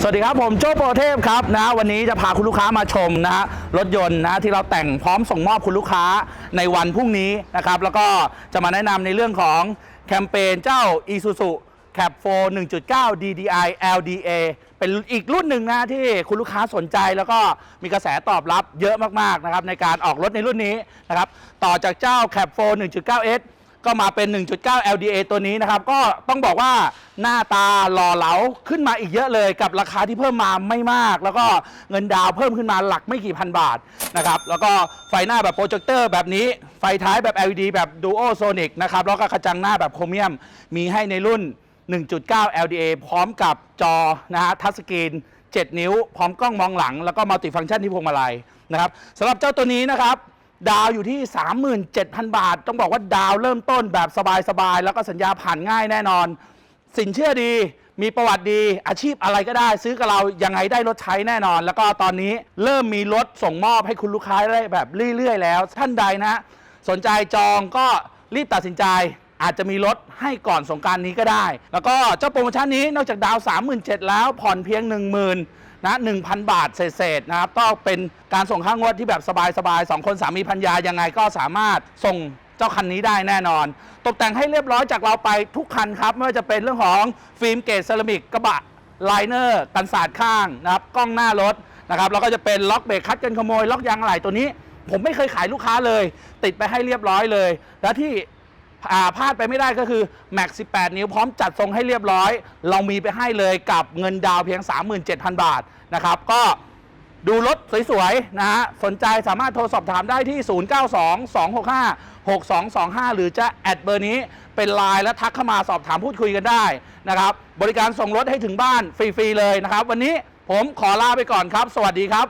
สวัสดีครับผมโจ้โปรเทพครับนะวันนี้จะพาคุณลูกค้ามาชมนะฮะรถยนต์นะที่เราแต่งพร้อมส่งมอบคุณลูกค้าในวันพรุ่งนี้นะครับแล้วก็จะมาแนะนำในเรื่องของแคมเปญเจ้า Isuzu Cap 4 1.9 DDI LDA เป็นอีกรุ่นหนึ่งนะที่คุณลูกค้าสนใจแล้วก็มีกระแสตอบรับเยอะมากๆนะครับในการออกรถในรุ่นนี้นะครับต่อจากเจ้า Cap 4 1.9S ก็มาเป็น 1.9 LDA ตัวนี้นะครับ ก็ต้องบอกว่าหน้าตาหล่อเหลาขึ้นมาอีกเยอะเลยกับราคาที่เพิ่มมาไม่มาก แล้วก็เงินดาวเพิ่มขึ้นมาหลักไม่กี่พันบาทนะครับ แล้วก็ไฟหน้าแบบโปรเจคเตอร์แบบนี้ ไฟท้ายแบบ LED แบบ Duo Sonic นะครับ แล้วก็กระจังหน้าแบบโครเมียม มีให้ในรุ่น 1.9 LDA พร้อมกับจอนะฮะทัชสกรีน 7 นิ้ว พร้อมกล้องมองหลัง แล้วก็มัลติฟังก์ชันที่พวงมาลัยนะครับสำหรับเจ้าตัวนี้นะครับ ดาวอยู่ที่ 37,000 บาท ต้องบอกว่าดาวเริ่มต้นแบบสบายๆ แล้วก็สัญญาผ่านง่ายแน่นอน สินเชื่อดีมีประวัติดีอาชีพอะไรก็ได้ ซื้อกับเรายังไงได้รถใช้แน่นอน แล้วก็ตอนนี้เริ่มมีรถส่งมอบให้คุณลูกค้าได้แบบเรื่อย ๆ แล้ว ท่านใดนะ สนใจจองก็รีบตัดสินใจ อาจจะมีรถให้ก่อนสงการนี้ก็ได้ แล้วก็เจ้าโปรโมชั่นนี้นอกจากดาว 37,000แล้วผ่อนเพียง 10,000 นะ1,000บาทเศษๆนะครับก็เป็นการส่งค่างวดที่แบบสบายๆสองคนสามีพัญญายังไงก็สามารถส่งเจ้าคันนี้ได้แน่นอน ตกแต่งให้เรียบร้อยจากเราไปทุกคันครับ ไม่ว่าจะเป็นเรื่องของฟิล์มเกตเซรามิกกระบะไลเนอร์กันสาดข้างนะครับกล้องหน้ารถนะครับแล้วก็จะเป็นล็อกเบรกคัดกันขโมยล็อกยางอะไหล่ตัวนี้ ผมไม่เคยขายลูกค้าเลย ติดไปให้เรียบร้อยเลย แล้วที่ อ่าพลาดไปไม่ได้ก็คือ Max 18 นิ้วพร้อมจัดทรงให้เรียบร้อย เรามีไปให้เลยกับเงินดาวเพียง 37,000 บาทนะครับ ก็ดูรถสวยๆ นะฮะ สนใจสามารถโทรสอบถามได้ที่ 0922656225 หรือจะแอดเบอร์นี้เป็นไลน์และทักเข้ามาสอบถามพูดคุยกันได้นะครับ บริการส่งรถให้ถึงบ้านฟรี ๆ เลยนะครับ วันนี้ผมขอลาไปก่อนครับ สวัสดีครับ